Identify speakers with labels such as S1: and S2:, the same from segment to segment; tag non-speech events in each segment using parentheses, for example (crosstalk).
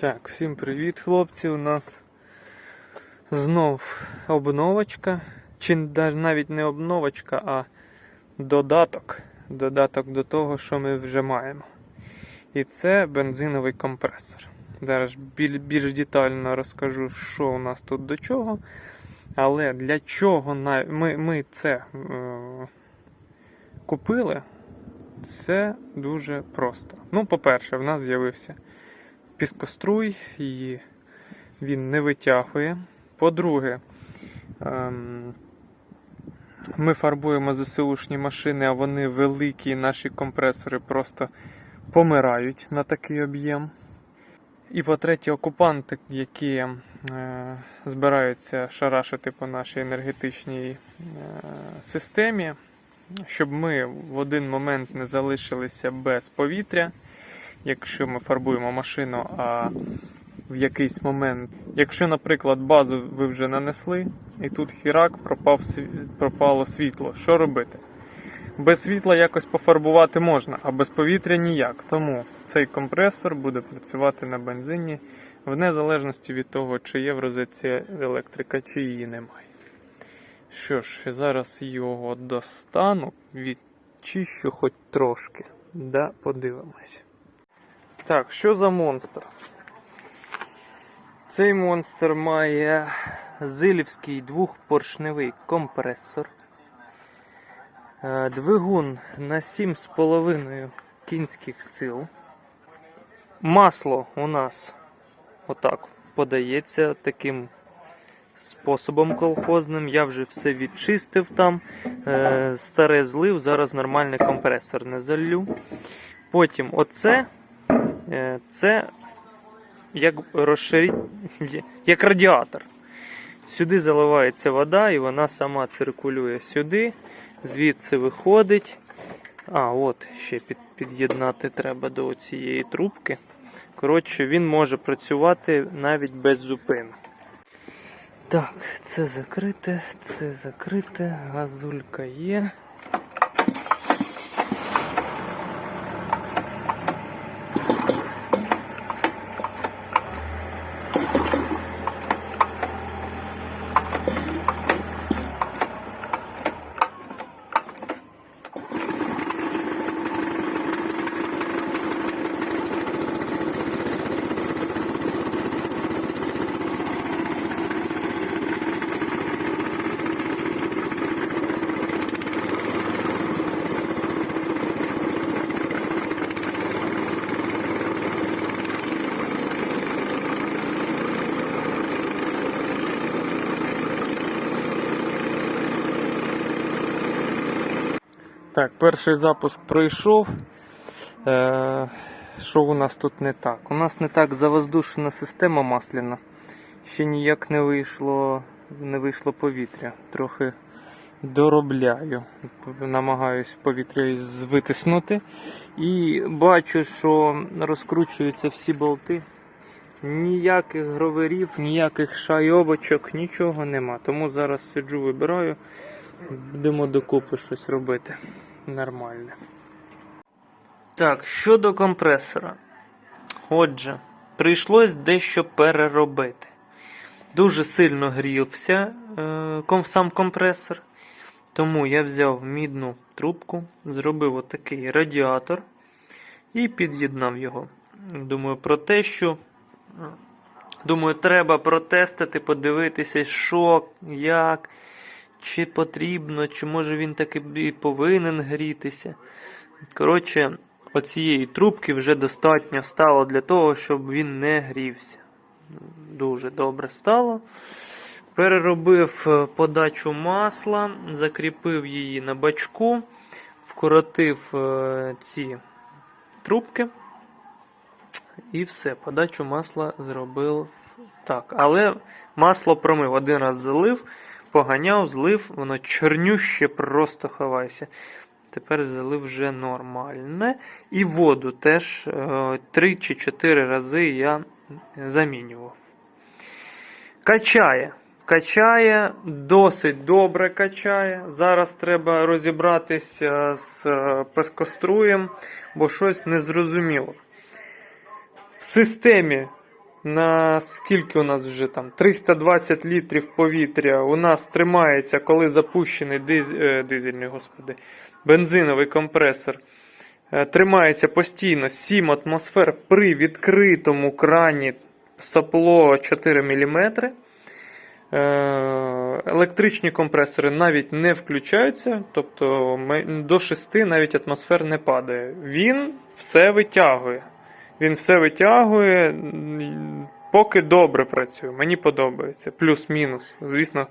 S1: Так, всім привіт, хлопці. У нас знов обновочка. Чи навіть не обновочка, а додаток. Додаток до того, що ми вже маємо. І це бензиновий компресор. Зараз більш детально розкажу, що у нас тут до чого. Але для чого ми, ми це е, купили, це дуже просто. Ну, по-перше, в нас з'явився піскоструй, і він не витягує. По-друге, ем, ми фарбуємо ЗСУшні машини, а вони великі, наші компресори просто помирають на такий об'єм. І по-третє, окупанти, які е, збираються шарашити по нашій енергетичній е, системі, щоб ми в один момент не залишилися без повітря, якщо ми фарбуємо машину, а в якийсь момент, якщо, наприклад, базу ви вже нанесли, і тут хірак пропав, пропало світло, що робити? Без світла якось пофарбувати можна, а без повітря ніяк. Тому цей компресор буде працювати на бензині в незалежності від того, чи є в розетці електрика, чи її немає. Що ж, зараз його достану, відчищу хоч трошки. Да, подивимось. Так, що за монстр? Цей монстр має зилівський двохпоршневий компресор. Е, Двигун на 7,5 кінських сил. Масло у нас отак подається таким способом колхозним. Я вже все відчистив там. Е, Старе злив, зараз нормальний компресор не залью. Потім оце це як розширить, як радіатор. Сюди заливається вода і вона сама циркулює сюди, звідси виходить. А, от ще під, під'єднати треба до цієї трубки. Коротше, він може працювати навіть без зупину. Так, це закрите, це закрите, газулька є. Так, перший запуск пройшов. Е, що у нас тут не так? У нас не так завоздушена система масляна. Ще ніяк не вийшло, не вийшло повітря. Трохи доробляю. Намагаюсь повітря витиснути. І бачу, що розкручуються всі болти. Ніяких гроверів, ніяких шайобочок, нічого нема. Тому зараз сиджу, вибираю. Будемо докупи щось робити. Нормальне. Так, щодо компресора. Отже, прийшлось дещо переробити. Дуже сильно грівся е, сам компресор. Тому я взяв мідну трубку, зробив отакий радіатор і під'єднав його. Думаю, про те, що. Думаю, треба протестити, подивитися, що, як, чи потрібно, чи може він таки і повинен грітися. Коротше, оцієї трубки вже достатньо стало для того, щоб він не грівся. Дуже добре стало. Переробив е, подачу масла, закріпив її на бачку, вкоротив е, ці трубки. І все, подачу масла зробив так. Але масло промив. Один раз залив, поганяв, злив, воно чорнюще, просто ховайся. Тепер залив вже нормальне. І воду теж 3 чи 4 рази я замінював. Качає. Качає, досить добре качає. Зараз треба розібратися з е, пескоструєм, бо щось незрозуміло. В системі на скільки у нас вже там 320 літрів повітря у нас тримається, коли запущений диз, е, дизельний, господи, бензиновий компресор. е, Тримається постійно 7 атмосфер при відкритому крані сопло 4 мм. Електричні компресори навіть не включаються, тобто до 6 навіть атмосфер не падає. Він все витягує. Він все витягує, поки добре працює. Мені подобається. Плюс-мінус. Звісно,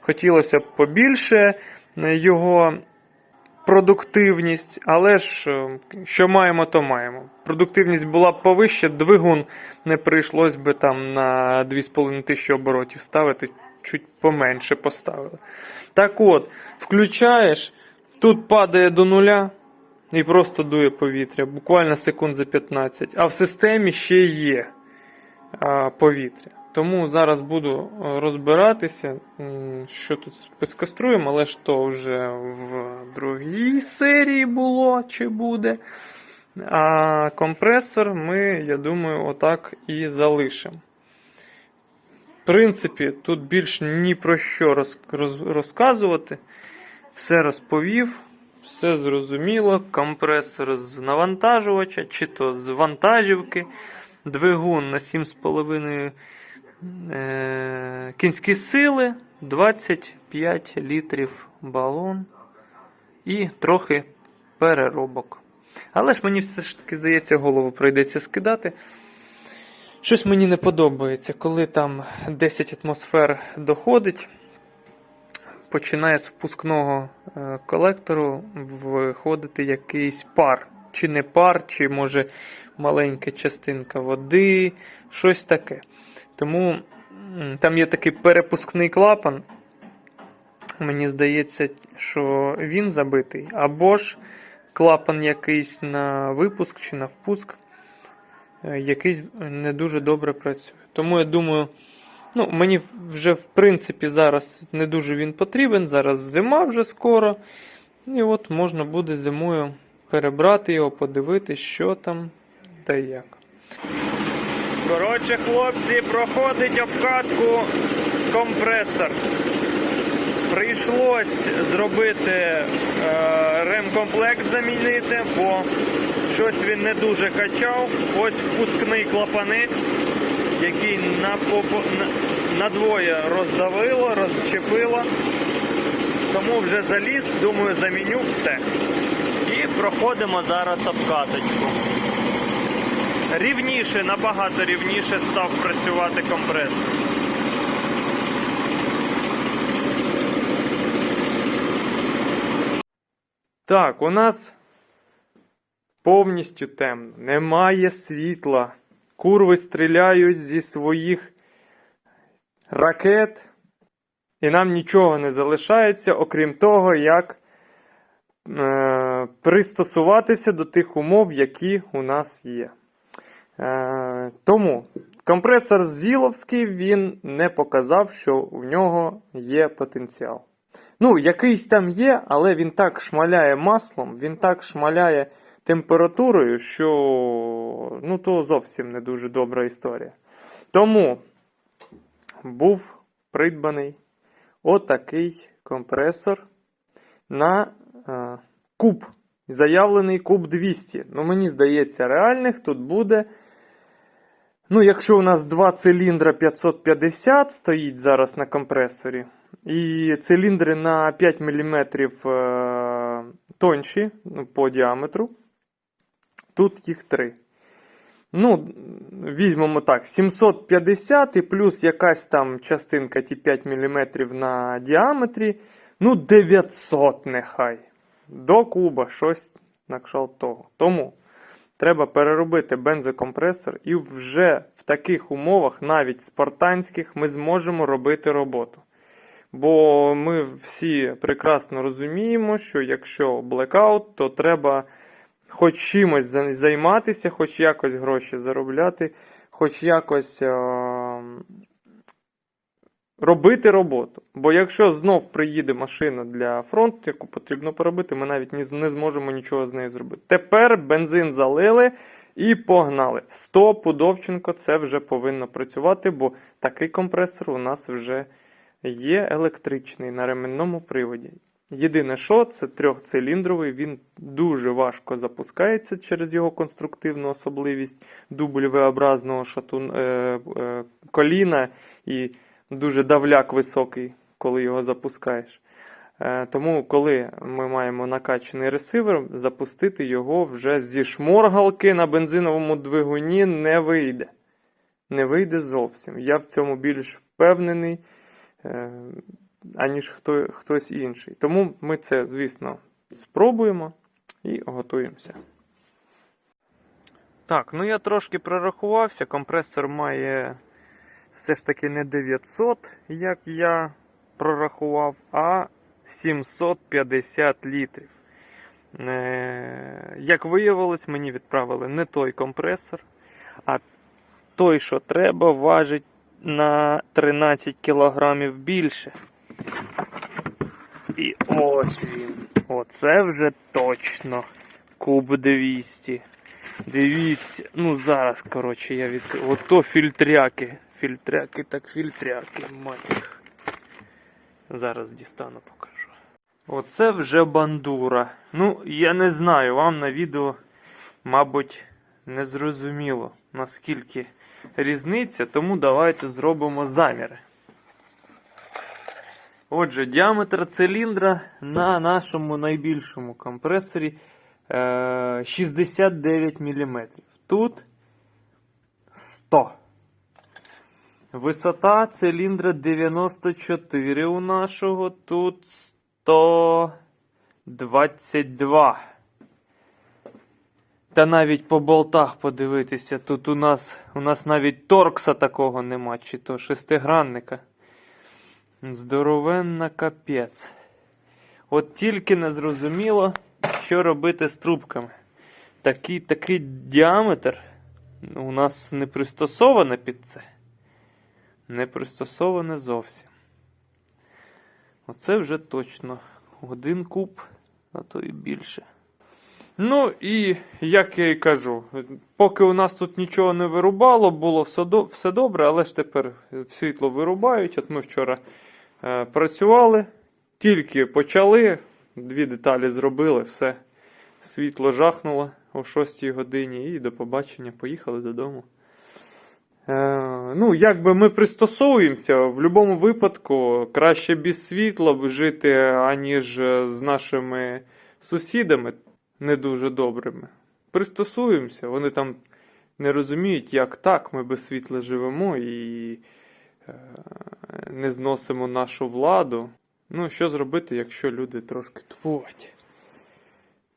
S1: хотілося б побільше е, його продуктивність, але ж е, що маємо, то маємо. Продуктивність була б повище, двигун не прийшлось би там на 2,5 тисячі оборотів ставити, чуть поменше поставили. Так от, включаєш, тут падає до нуля і просто дує повітря, буквально секунд за 15, а в системі ще є повітря. Тому зараз буду е, розбиратися, що тут з пескоструєм, але ж то вже в другій серії було чи буде. А компресор ми, я думаю, отак і залишимо. В принципі, тут більш ні про що роз, роз, розказувати. Все розповів, все зрозуміло. Компресор з навантажувача, чи то з вантажівки, двигун на 7,5 е, кінські сили, 25 літрів балон і трохи переробок. Але ж мені все ж таки здається, голову прийдеться скидати. Щось мені не подобається, коли там 10 атмосфер доходить, починає з впускного е, колектору виходити якийсь пар. Чи не пар, чи може маленька частинка води, щось таке. Тому там є такий перепускний клапан. Мені здається, що він забитий, або ж клапан якийсь на випуск чи на впуск, е, якийсь не дуже добре працює. Тому я думаю, ну, мені вже в принципі зараз не дуже він потрібен. Зараз зима вже скоро. І от можна буде зимою перебрати його, подивитися, що там та як. Коротше, хлопці, проходить обкатку компресор. Прийшлось зробити е, ремкомплект замінити, бо щось він не дуже качав. Ось впускний клапанець, який на, надвоє роздавило, розчепило. Тому вже заліз, думаю, заміню все. І проходимо зараз обкаточку. Рівніше, набагато рівніше став працювати компресор. Так, у нас повністю темно. Немає світла. Курви стріляють зі своїх ракет. І нам нічого не залишається, окрім того, як е, пристосуватися до тих умов, які у нас є. Е, тому компресор Зіловський він не показав, що в нього є потенціал. Ну, якийсь там є, але він так шмаляє маслом, він так шмаляє температурою, що ну, то зовсім не дуже добра історія. Тому був придбаний отакий компресор на е, куб. Заявлений куб 200. Ну, мені здається, реальних тут буде. Ну, якщо у нас два циліндра 550 стоїть зараз на компресорі, і циліндри на 5 мм е, тонші ну, по діаметру, тут їх три. Ну, візьмемо так, 750 і плюс якась там частинка ті 5 мм на діаметрі. Ну, 900 нехай. До куба щось на кшталт того. Тому треба переробити бензокомпресор, і вже в таких умовах, навіть спартанських, ми зможемо робити роботу. Бо ми всі прекрасно розуміємо, що якщо блекаут, то треба хоч чимось займатися, хоч якось гроші заробляти, хоч якось е- робити роботу. Бо якщо знов приїде машина для фронту, яку потрібно поробити, ми навіть не зможемо нічого з нею зробити. Тепер бензин залили, І погнали. Сто пудовченко це вже повинно працювати, бо такий компресор у нас вже є електричний на ременному приводі. Єдине, що це трьохциліндровий, він дуже важко запускається через його конструктивну особливість дубль-образного шатун, е, е, коліна і дуже давляк високий, коли його запускаєш. Е, Тому, коли ми маємо накачаний ресивер, запустити його вже зі шморгалки на бензиновому двигуні не вийде. Не вийде зовсім. Я в цьому більш впевнений, е, аніж хто, хтось інший. Тому ми це, звісно, спробуємо і готуємося. Так, ну я трошки прорахувався. Компресор має все ж таки не 900, як я прорахував, а 750 літрів. Е, Як виявилось, мені відправили не той компресор, а той, що треба, важить на 13 кілограмів більше. І ось він. Оце вже точно. Куб 200. Дивіться, ну зараз, коротше, я відкрив. Ото фільтряки. Фільтряки, так фільтряки, мать. Зараз дістану покажу. Оце вже бандура. Ну, я не знаю, вам на відео, мабуть, не зрозуміло, наскільки різниця, тому давайте зробимо заміри. Отже, діаметр циліндра на нашому найбільшому компресорі е, 69 мм. Тут 100. Висота циліндра 94 у нашого, тут 122. Та навіть по болтах подивитися, тут у нас, у нас навіть торкса такого нема, чи то шестигранника. Здоровенна капець. От тільки не зрозуміло, що робити з трубками. Такий, такий діаметр у нас не пристосоване під це. Не пристосоване зовсім. Оце вже точно один куб, а то і більше. Ну і як я і кажу, поки у нас тут нічого не вирубало, було все, до, все добре, але ж тепер світло вирубають. От ми вчора працювали, тільки почали, дві деталі зробили, все. Світло жахнуло о 6 годині і до побачення, поїхали додому. Е, ну, якби ми пристосовуємося, в будь-якому випадку краще без світла жити, аніж е, з нашими сусідами не дуже добрими. Пристосуємося, вони там не розуміють, як так, ми без світла живемо і е, не зносимо нашу владу. Ну, що зробити, якщо люди трошки тупувати?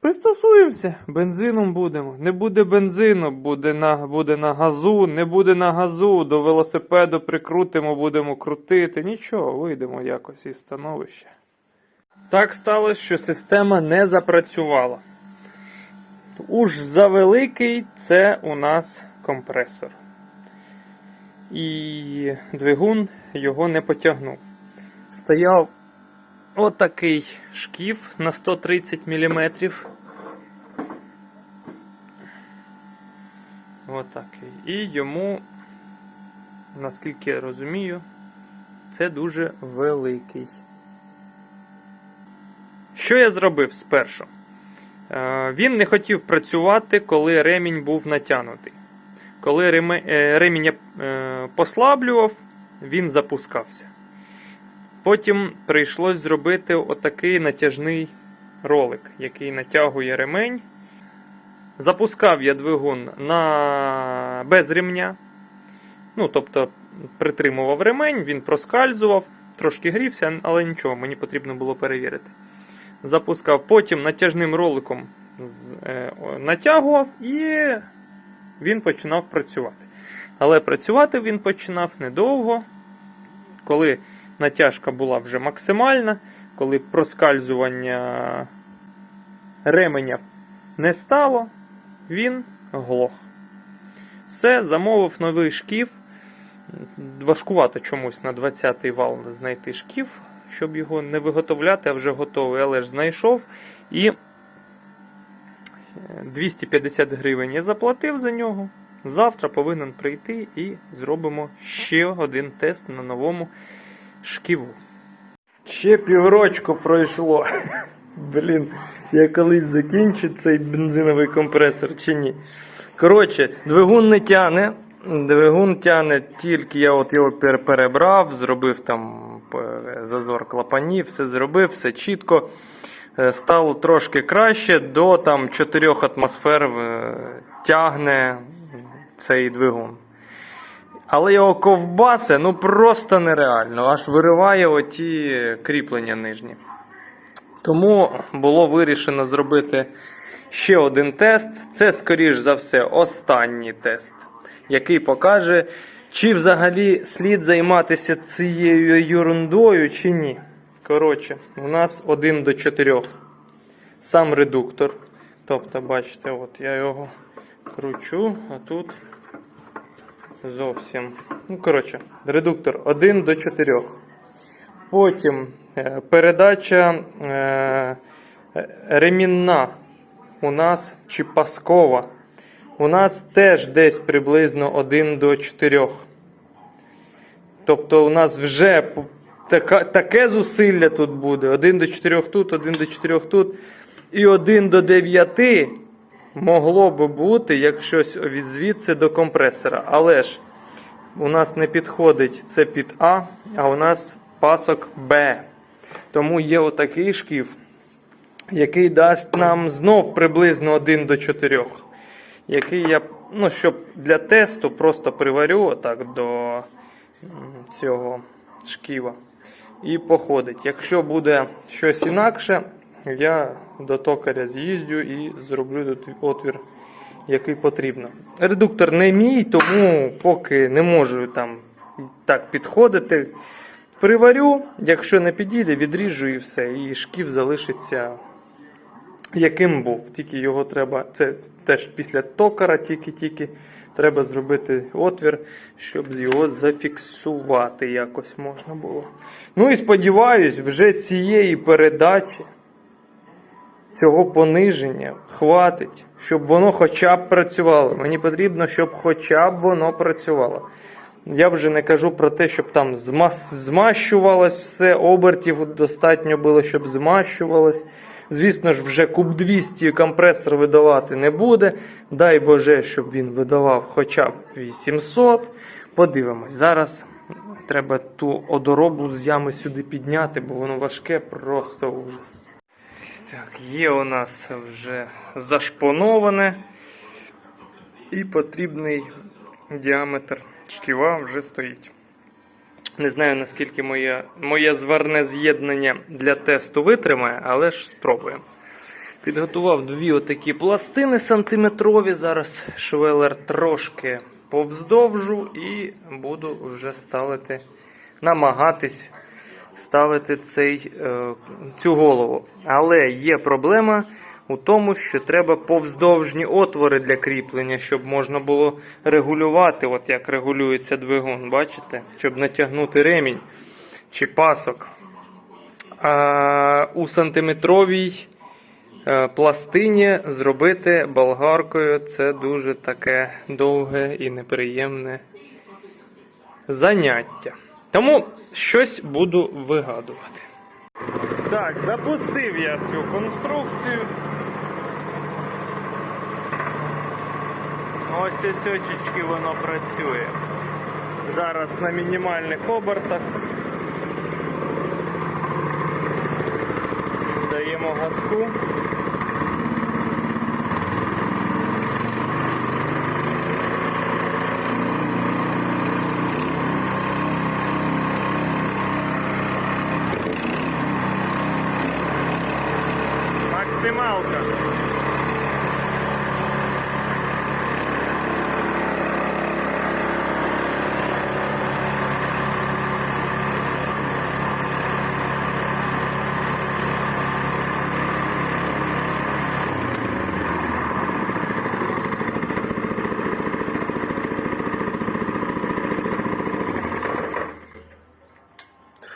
S1: Пристосуємося, бензином будемо. Не буде бензину, буде на, буде на газу, не буде на газу, до велосипеду прикрутимо, будемо крутити. Нічого, вийдемо якось із становища. Так сталося, що система не запрацювала. Уж завеликий це у нас компресор. І двигун його не потягнув. Стояв отакий шкіф на 130 мм. Отакий. І йому, наскільки я розумію, це дуже великий. Що я зробив спершу? Е, Він не хотів працювати, коли ремінь був натягнутий. Коли е, ремінь я е, послаблював, він запускався. Потім прийшлось зробити отакий натяжний ролик, який натягує ремень. Запускав я двигун на... без ремня. Ну, тобто, притримував ремень, він проскальзував, трошки грівся, але нічого, мені потрібно було перевірити. Запускав, потім натяжним роликом е, натягував і він починав працювати. Але працювати він починав недовго, коли натяжка була вже максимальна, коли проскальзування ременя не стало, він глох. Все, замовив новий шкіф. Важкувато чомусь на 20-й вал знайти шкіф, щоб його не виготовляти, а вже готовий, але ж знайшов. І 250 гривень я заплатив за нього. Завтра повинен прийти і зробимо ще один тест на новому шківу. Ще піврочку пройшло. (laughs) Блін, я колись закінчу цей бензиновий компресор чи ні. Коротше, двигун не тяне. Двигун тяне тільки я от його перебрав, зробив там е, зазор клапанів, все зробив, все чітко. Е, Стало трошки краще, до там 4 атмосфер е, тягне цей двигун. Але його ковбасе ну просто нереально, аж вириває оті кріплення нижні. Тому було вирішено зробити ще один тест. Це, скоріш за все, останній тест, який покаже, чи взагалі слід займатися цією ерундою, чи ні. Коротше, у нас 1 до 4. Сам редуктор. Тобто, бачите, от я його кручу, а тут зовсім. Ну, коротше, редуктор 1 до 4. Потім е, передача е, ремінна у нас чи паскова. У нас теж десь приблизно 1 до 4. Тобто у нас вже така, таке зусилля тут буде. 1 до 4 тут, 1 до 4 тут. І 1 до 9 могло би бути, як щось від звідси до компресора. Але ж у нас не підходить це під А, а у нас пасок Б. Тому є отакий шків, який дасть нам знов приблизно 1 до 4. Який я, ну, щоб для тесту просто приварю отак до цього шківа. І походить. Якщо буде щось інакше, я до токаря з'їздю і зроблю тут отвір, який потрібно. Редуктор не мій, тому поки не можу там так підходити. Приварю, якщо не підійде, відріжу і все. І шків залишиться яким був. Тільки його треба. Це теж після токара, тільки-тільки треба зробити отвір, щоб його зафіксувати якось можна було. Ну і сподіваюсь, вже цієї передачі, цього пониження хватить, щоб воно хоча б працювало. Мені потрібно, щоб хоча б воно працювало. Я вже не кажу про те, щоб там змащувалось все, обертів достатньо було, щоб змащувалось. Звісно ж, вже куб 200 компресор видавати не буде. Дай Боже, щоб він видавав хоча б 800. Подивимось. Зараз треба ту одороблу з ями сюди підняти, бо воно важке, просто ужас. Так, є у нас вже зашпоноване і потрібний діаметр шківа вже стоїть. Не знаю, наскільки моє, моє зварне з'єднання для тесту витримає, але ж спробуємо. Підготував дві отакі пластини сантиметрові. Зараз швелер трошки повздовжу і буду вже ставити, намагатись ставити цей, е, цю голову. Але є проблема у тому, що треба повздовжні отвори для кріплення, щоб можна було регулювати, от як регулюється двигун, бачите? Щоб натягнути ремінь чи пасок. А у сантиметровій е, пластині зробити болгаркою це дуже таке довге і неприємне заняття. Тому щось буду вигадувати. Так, запустив я цю конструкцію. Ось ось воно працює. Зараз на мінімальних обертах. Даємо газку. Максималка.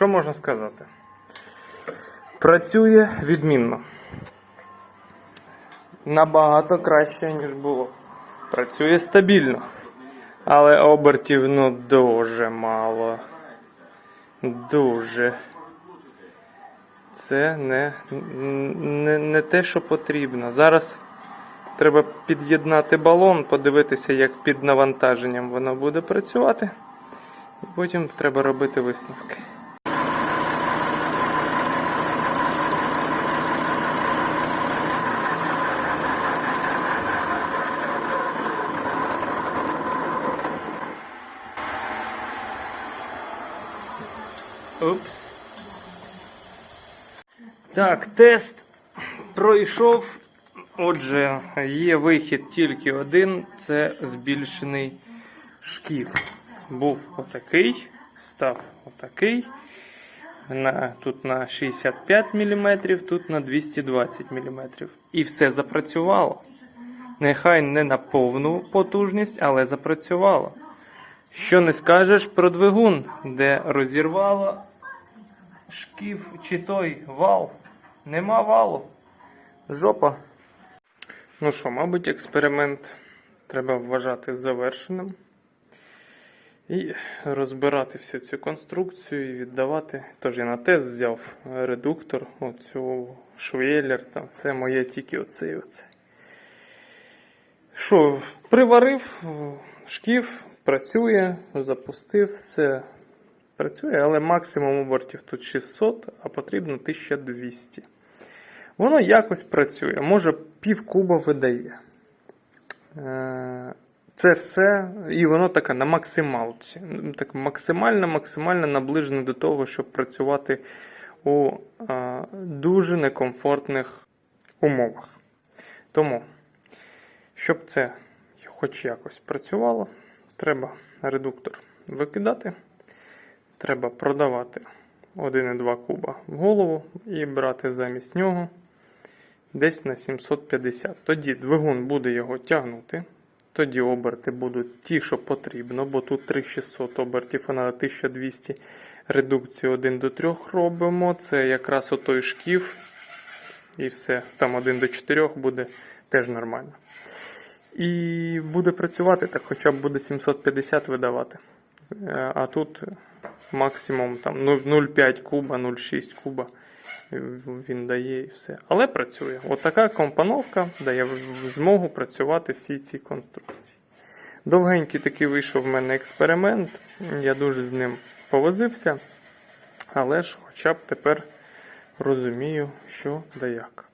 S1: Що можна сказати? Працює відмінно. набагато краще, ніж було. Працює стабільно. Але обертів ну дуже мало. Дуже. Це не, не, не те, що потрібно. Зараз треба під'єднати балон, подивитися, як під навантаженням воно буде працювати. І потім треба робити висновки. Так, тест пройшов. Отже, є вихід тільки один це збільшений шкіф. Був отакий, став отакий. На, тут на 65 мм, тут на 220 мм. І все запрацювало. Нехай не на повну потужність, але запрацювало. Що не скажеш про двигун, де розірвало шкіф чи той вал. Нема валу. Жопа. Ну що, мабуть, експеримент треба вважати завершеним. І розбирати всю цю конструкцію і віддавати. Тож я на тест взяв редуктор, оцю швеллер, там все моє тільки оце і оце. Що, приварив шкіф, працює, запустив, все працює, але максимум обертів тут 600, а потрібно 1200. Воно якось працює, може пів куба видає. Е, Це все, і воно таке на максималці. Так максимально, максимально наближене до того, щоб працювати у е, дуже некомфортних умовах. Тому, щоб це хоч якось працювало, треба редуктор викидати. Треба продавати 1,2 куба в голову і брати замість нього десь на 750. Тоді двигун буде його тягнути. Тоді оберти будуть ті, що потрібно, бо тут 3600 обертів, а на 1200 редукцію 1 до 3 робимо. Це якраз отой шкіф. І все. Там 1 до 4 буде теж нормально. І буде працювати, так хоча б буде 750 видавати. Е, А тут максимум там 0,5 куба, 0,6 куба він дає і все. Але працює. От така компоновка дає змогу працювати всі ці конструкції. Довгенький такий вийшов в мене експеримент. Я дуже з ним повозився. Але ж хоча б тепер розумію, що да як.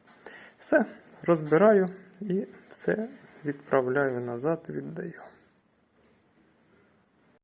S1: Все, розбираю і все відправляю назад, віддаю.